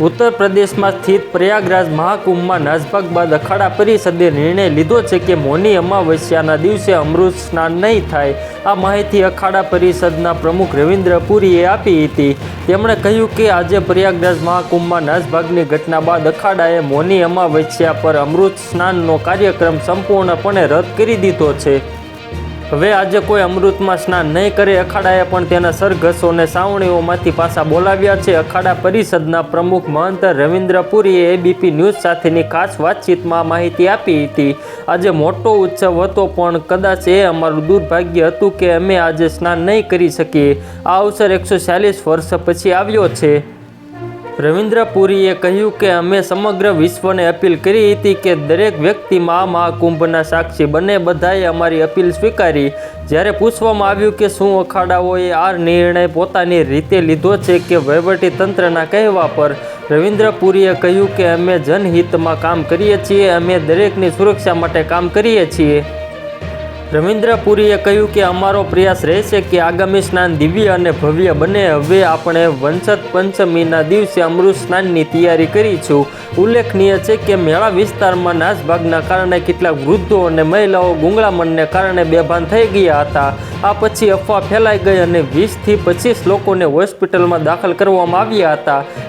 ઉત્તર પ્રદેશમાં સ્થિત પ્રયાગરાજ મહાકુંભમાં નાસભાગ બાદ અખાડા પરિષદે નિર્ણય લીધો છે કે મોની અમાવસ્યાના દિવસે અમૃત સ્નાન નહીં થાય. આ માહિતી અખાડા પરિષદના પ્રમુખ રવિન્દ્ર પુરીએ આપી હતી. તેમણે કહ્યું કે આજે પ્રયાગરાજ મહાકુંભમાં નાસભાગની ઘટના બાદ અખાડાએ મોની અમાવસ્યા પર અમૃત સ્નાનનો કાર્યક્રમ સંપૂર્ણપણે રદ કરી દીધો છે. હવે આજે કોઈ અમૃતમાં સ્નાન નહીં કરે અખાડાએ પણ તેના સરઘસોને સાવણીઓમાંથી પાછા બોલાવ્યા છે. અખાડા પરિષદના પ્રમુખ મહંત રવિન્દ્ર પુરીએ એબીપી ન્યૂઝ સાથેની ખાસ વાતચીતમાં માહિતી આપી હતી. આજે મોટો ઉત્સવ હતો, પણ કદાચ એ અમારું દુર્ભાગ્ય હતું કે અમે આજે સ્નાન નહીં કરી શકીએ. આ અવસર એકસો વર્ષ પછી આવ્યો છે. રવિન્દ્ર પુરીએ કહ્યું કે અમે સમગ્ર વિશ્વને અપીલ કરી હતી કે દરેક વ્યક્તિ મહા મહાકુંભના સાક્ષી બને. બધાએ અમારી અપીલ સ્વીકારી. જ્યારે પૂછવામાં આવ્યું કે શું અખાડાઓએ આ નિર્ણય પોતાની રીતે લીધો છે કે વહીવટી તંત્રના કહેવા પર રવિન્દ્ર પુરીએ કહ્યું કે અમે જનહિતમાં કામ કરીએ છીએ, અમે દરેકની સુરક્ષા માટે કામ કરીએ છીએ. રવિન્દ્ર પુરીએ કહ્યું કે અમારો પ્રયાસ રહેશે કે આગામી સ્નાન દિવ્ય અને ભવ્ય બને. હવે આપણે વંશત પંચમીના દિવસે અમૃત સ્નાનની તૈયારી કરીશું. ઉલ્લેખનીય છે કે મેળા વિસ્તારમાં નાસભાગના કારણે કેટલાક વૃદ્ધો અને મહિલાઓ ગુંગળામણને કારણે બેભાન થઈ ગયા હતા. આ પછી અફવા ફેલાઈ ગઈ અને વીસથી પચીસ લોકોને હોસ્પિટલમાં દાખલ કરવામાં આવ્યા હતા.